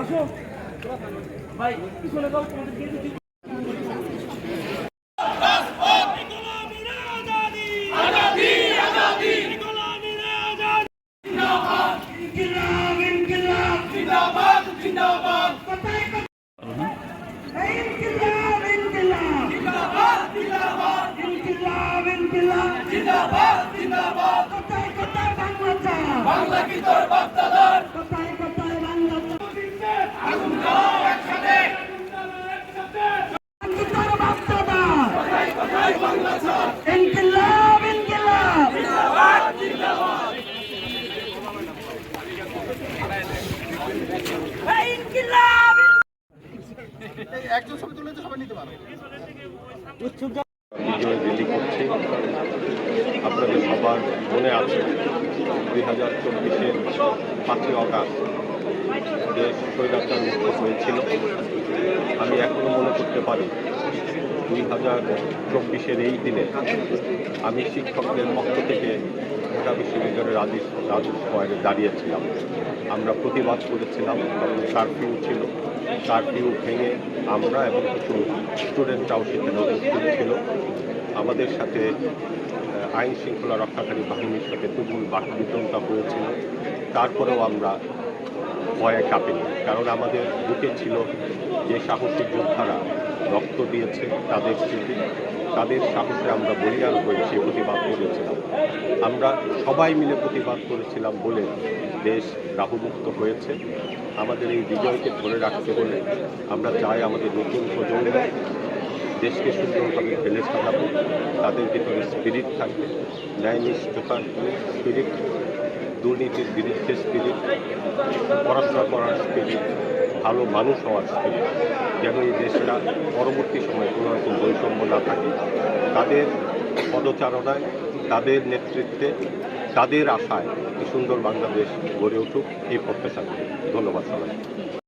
আসো। ভাই পিছনে যাও তোমাদের একজন করছে আপনাদের সবার মনে আছে, দুই হাজার চব্বিশের পাঁচই অগাস্ট স্বৈরাচার মুক্ত হয়েছিল। আমি এখনও মনে করতে পারি, দুই হাজার চব্বিশের এই দিনে আমি শিক্ষকদের পক্ষ থেকে ঢাকা বিশ্ববিদ্যালয়ের রাজু রাজু স্কোয়ারে দাঁড়িয়েছিলাম। আমরা প্রতিবাদ করেছিলাম তখন কারফিউ ছিল। কারফিউ ভেঙে আমরা এবং কিছু স্টুডেন্টরাও সেখানে উপস্থিত ছিল। আমাদের সাথে আইন শৃঙ্খলা রক্ষাকারী বাহিনীর সাথে তুমুল বাকবিতনতা হয়েছিল। তারপরেও আমরা ভয়ে কাঁপেনি, কারণ আমাদের বুকে ছিল যে সাহসী যোদ্ধারা রক্ত দিয়েছে তাদের স্মৃতি, তাদের সাহসে আমরা বলিয়ান হয়ে সে প্রতিবাদ করেছিলাম। আমরা সবাই মিলে প্রতিবাদ করেছিলাম বলে দেশ রাহুমুক্ত হয়েছে। আমাদের এই বিজয়কে ধরে রাখতে হলে আমরা চাই আমাদের নতুন প্রজন্ম দেশকে সুন্দরভাবে ফেলে সাজাবো তাদের ভিতরে স্পিরিট থাকবে ন্যায় নিষ্ঠতার স্পিরিট দুর্নীতির বিরুদ্ধে স্পিরিট পড়াশোনা করার স্পিরিট ভালো মানুষ হওয়ার স্পিরিট যেন এই দেশটা পরবর্তী সময়ে কোনো রকম বৈষম্য না থাকে। তাদের পদচারণায়, তাদের নেতৃত্বে, তাদের আশায় সুন্দর বাংলাদেশ গড়ে উঠুক, এই প্রত্যাশা ধন্যবাদ সবাই